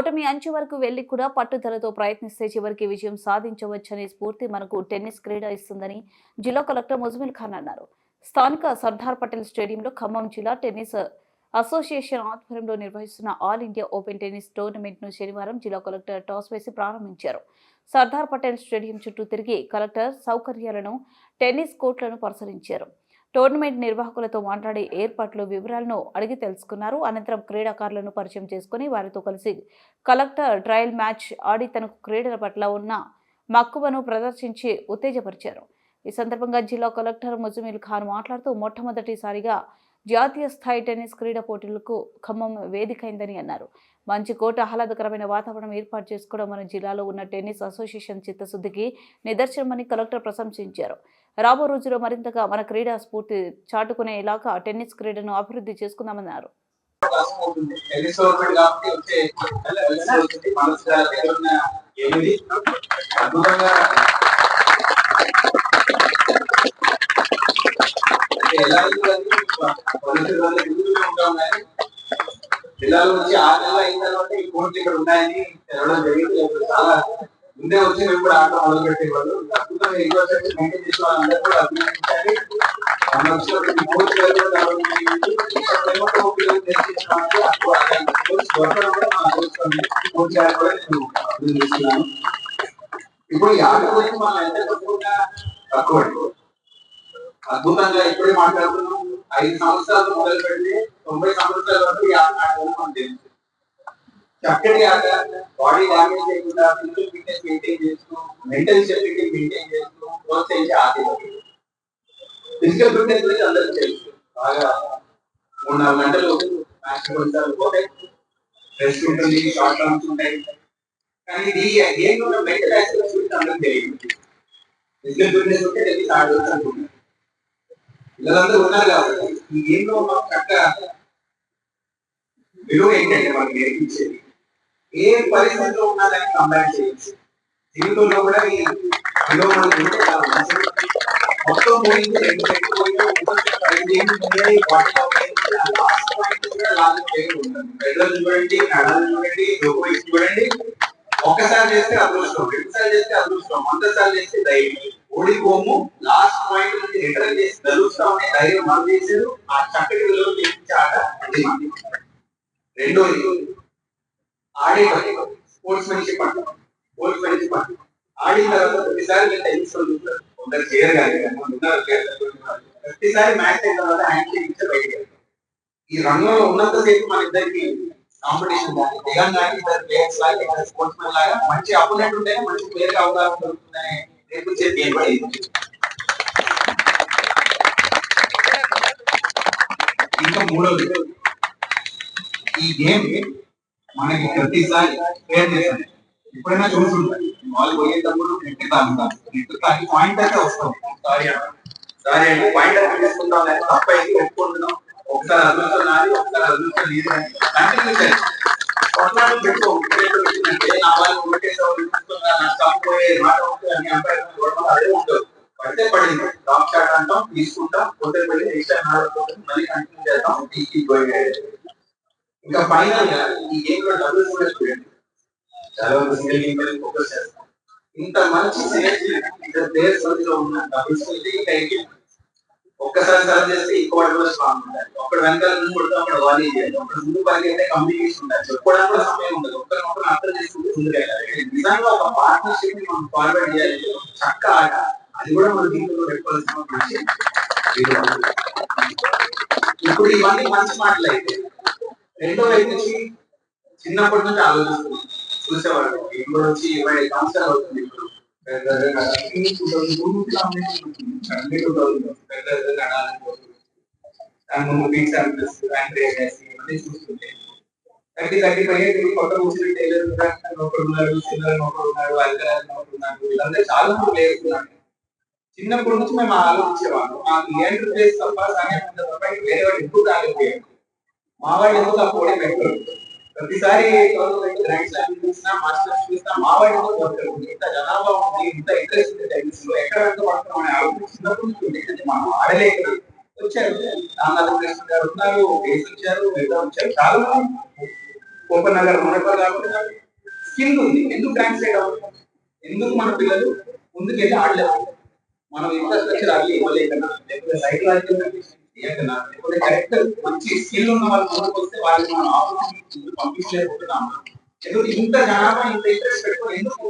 ఓటమి అంచు వరకు వెళ్ళి కూడా పట్టుదలతో ప్రయత్నిస్తే చివరికి విజయం సాధించవచ్చనే స్ఫూర్తి మనకు టెన్నిస్ క్రీడ ఇస్తుందని జిల్లా కలెక్టర్ ముజమిల్ ఖాన్ అన్నారు. స్థానిక సర్దార్ పటేల్ స్టేడియంలో ఖమ్మం జిల్లా టెన్నిస్ అసోసియేషన్ ఆధ్వర్యంలో నిర్వహిస్తున్న ఆల్ ఇండియా ఓపెన్ టెన్నిస్ టోర్నమెంట్ను శనివారం జిల్లా కలెక్టర్ టాస్ వేసి ప్రారంభించారు. సర్దార్ పటేల్ స్టేడియం చుట్టూ తిరిగి కలెక్టర్ సౌకర్యాలను టెన్నిస్ కోర్టులను పరిశీలించారు. టోర్నమెంట్ నిర్వాహకులతో మాట్లాడి ఏర్పాట్లు వివరాలను అడిగి తెలుసుకున్నారు. అనంతరం క్రీడాకారులను పరిచయం చేసుకుని వారితో కలిసి కలెక్టర్ ట్రయల్ మ్యాచ్ ఆడి తనకు క్రీడల పట్ల ఉన్న మక్కువను ప్రదర్శించి ఉత్తేజపరిచారు. ఈ సందర్భంగా జిల్లా కలెక్టర్ ముజమిల్ ఖాన్ మాట్లాడుతూ మొట్టమొదటిసారిగా జాతీయ స్థాయి టెన్నిస్ క్రీడా పోటీలకు ఖమ్మం వేదికైందని అన్నారు. మంచి కోట ఆహ్లాదకరమైన వాతావరణం ఏర్పాటు చేసుకోవడం మన జిల్లాలో ఉన్న టెన్నిస్ అసోసియేషన్ చిత్తశుద్ధికి నిదర్శనమని కలెక్టర్ ప్రశంసించారు. రాబో రోజుల్లో మరింతగా మన క్రీడా స్ఫూర్తి చాటుకునేలాగా టెన్నిస్ క్రీడను అభివృద్ధి చేసుకుందామన్నారు. ఎలా పల్లెటూరు వాళ్ళ జిల్లాలో వచ్చి ఆరు నెలలు అయిన తర్వాత ఈ కోర్టు ఇక్కడ ఉన్నాయని తెలవడం జరిగింది చాలా ముందే వచ్చి మేము కూడా ఆటలు మొదలు పెట్టేవాళ్ళు అద్భుతంగా ఎగువ మెయింటైన్ వాళ్ళందరూ కూడా అభినందించాలి ఇప్పుడు ఈ ఆట గురించి మనం ఎంత తక్కువగా తక్కువ అద్భుతంగా ఇప్పుడే మాట్లాడుతున్నాం. ఐదు సంవత్సరాలు మొదలు పెడితే తొంభై సంవత్సరాల వరకు ఈ ఆట ఆడడం మనకు తెలుసు చక్కటి ఆట బాడీ డ్యామేజ్ చేయకుండా ఫిజికల్ ఫిట్నెస్ మెయింటైన్ చేస్తూ మెంటల్ స్టెబిలిటీ మెయింటైన్ చేస్తూ ప్రోత్సహించే ఆట ఫిజికల్ ఫిట్నెస్ గురించి అందరికీ తెలుసు బాగా మూడు నాలుగు గంటలు మ్యాచ్ కొన్నిసార్లు పోతాయి రెస్ట్ ఉంటుంది షార్ట్ టర్మ్స్ ఉంటాయి కానీ ఇది గేమ్లో మెంటల్ యాక్సిడెంట్స్ గురించి అందరికీ తెలియదు ఫిజికల్ ఫిట్నెస్ ఉంటే తెలిసి ఆడవచ్చు అనుకుంటున్నారు పిల్లలందరూ ఉన్నారు కాబట్టి ఈ గేమ్లో లో మనం విలువ ఏంటంటే మనకి నేర్పించేది. ఏ పరిస్థితిలో ఉన్నా దాన్ని కంపేర్ చేయొచ్చు జీవితంలో కూడా ఈ విలువ మనకి ఉంటే మొత్తం పోయింది రెండు రెండు పోయింది ఇంకొక ఉన్నాయి వాటిలో లాస్ట్ పాయింట్ కూడా లాజిక్ చేయడం ఉంటుంది పెద్దలు చూడండి నడలు చూడండి లోకోయిస్ చూడండి. ఒకసారి చేస్తే అదృష్టం రెండుసార్లు చేస్తే అదృష్టం వందసార్లు చేస్తే ధైర్యం. ఓడిపోము లాస్ట్ పాయింట్ నుంచి రిటర్న్ చేసి గెలుస్తాం ధైర్యం మనం చేశారు ఆ చక్కటి విలువలు తెప్పించే ఆట అది మనది. రెండోది ఆడే స్పోర్ట్స్ మెన్షిప్ అంటాం. స్పోర్ట్స్ మెన్షిప్ అంటాం. ఆడిన తర్వాత ప్రతిసారి మీరు టెన్నిస్ కొందరు చేయరు కానీ ఉన్నారు ప్రతిసారి మ్యాచ్ అయిన తర్వాత హ్యాండ్ షేక్ బయటకు ఈ రంగంలో ఉన్నంతసేపు మన ఇద్దరికి కాంపిటీషన్ కానీ జగన్ కానీ ఇద్దరు ప్లేయర్స్ లాగా ఇద్దరు స్పోర్ట్స్ మెన్ లాగా మంచి అపోనెంట్ ఉంటేనే మంచి ప్లేయర్గా అవకాశం దొరుకుతుందని నేర్పించే గేమ్ కూడా ఇది ఇంకా మూడోది. ఈ గేమ్ మనకి ప్రతిసారి ప్లేయర్ చేశారు ఎప్పుడైనా చూసుంటాం వాళ్ళు పోయేటప్పుడు నెట్ తాగుతారు నెట్ తాగి పాయింట్ అయితే వస్తాం. సారీ సారీ అండి పాయింట్ అయితే తీసుకుంటాం. కానీ తప్పైంది పెట్టుకుంటున్నాం. ఒకసారి అదృష్టం ఒకసారి అదృష్టం అని కంటిన్యూ చేయాలి కొట్లాటలు నా వాళ్ళు మాట ఉంటుంది అని అదే పడితే పడింది. అంటాం తీసుకుంటాం పోతే పడి నెక్స్ట్ టైం ఆడుకుంటాం మళ్ళీ కంటిన్యూ చేద్దాం ఈ గోయింగ్ ఇంకా ఫైనల్గా ఈ గేమ్లో డబుల్స్ కూడా చూడండి. చాలా మంది సింగిల్ గేమ్ మీద ఫోకస్ చేస్తాం. ఇంత మంచి సినర్జీ ఇద్దరు ప్లేయర్స్ మధ్యలో ఉన్న డబుల్స్ అయితే ఇంకా ఎక్కి ఒక్కసారి సర్వ్ చేస్తే ఇంకో అడుగులో స్ట్రాంగ్ ఉండాలి ఒకటి వెనకాల ముందు కొడుతూ అక్కడ వాలీ చేయాలి. ఒకటి ముందు పరిగెత్తే కమ్యూనికేషన్ ఉండాలి. చెప్పుకోవడానికి కూడా సమయం ఉండదు. ఒకరినొకరు అర్థం చేసుకుంటూ ముందుకు వెళ్ళాలి నిజంగా ఒక పార్ట్నర్షిప్ని మనం ఫార్వర్డ్ చేయాలి. చక్క ఆట అది కూడా మన జీవితంలో పెట్టుకోవాల్సిన ఒక మంచి ఇప్పుడు ఇవన్నీ మంచి మాటలు అయితే రెండో వైపు నుంచి చిన్నప్పటి నుంచి ఆలోచిస్తున్నాం చూసేవాడు ఇప్పుడు నుంచి ఇరవై ఐదు సంవత్సరాలు అవుతుంది ఇప్పుడు. థర్టీ థర్టీ ఫైవ్ కొత్త ముస్లిం టైలర్ ఒకరు ఉన్నారు చిల్లర్ ఒకరు ఉన్నారు అల్కరాజ్ ఒకరు ఉన్నారు వీళ్ళందరూ చాలా మంది ఉన్నారు. చిన్నప్పటి నుంచి మేము ఆలోచించేవాళ్ళం. మాకు లియాండర్ ప్లేస్ తప్ప సాగేమంటే తప్ప వేరే వాడు ఎందుకు కాలేకపోయాడు మా వాడు ఎందుకు ఆ పోటీ పెట్టరు ప్రతిసారి గ్రాండ్ స్లామ్ చూసినా మాస్టర్స్ చూసినా మా వాడు ఎందుకు దొరకరు ఇంత జనాభా ఉంది ఇంత ఇంట్రెస్ట్ ఉంది టైమ్స్లో ఎక్కడ ఎంత పడతాం అనే ఆలోచన చిన్నప్పటి నుంచి ఉంది అంటే మనం ఆడలేక వచ్చారు. రామనాథ కృష్ణ గారు ఉన్నారు కేసు వచ్చారు మిగతా వచ్చారు. చాలా. మంది ఓపెన్ నగర్ మనకు కాకుండా స్కిల్ ఉంది. ఎందుకు గ్రాండ్ ట్రాన్స్లేట్ అవ్వదు? ఎందుకు మన పిల్లలు ముందుకెళ్ళి ఆడలేదు మనం ఇన్ఫ్రాస్ట్రక్చర్ అది ఇవ్వలేకనా లేకపోతే సైకలాజికల్ చేయకనా లేకపోతే కరెక్ట్ మంచి స్కిల్ ఉన్న వాళ్ళు ముందుకు వస్తే వాళ్ళని మనం ఆపర్చునిటీ పంపించలేకపోతున్నాము? ఎందుకు ఇంత జనాభా ఇంత ఇంట్రెస్ట్ పెట్టుకుని ఎందుకు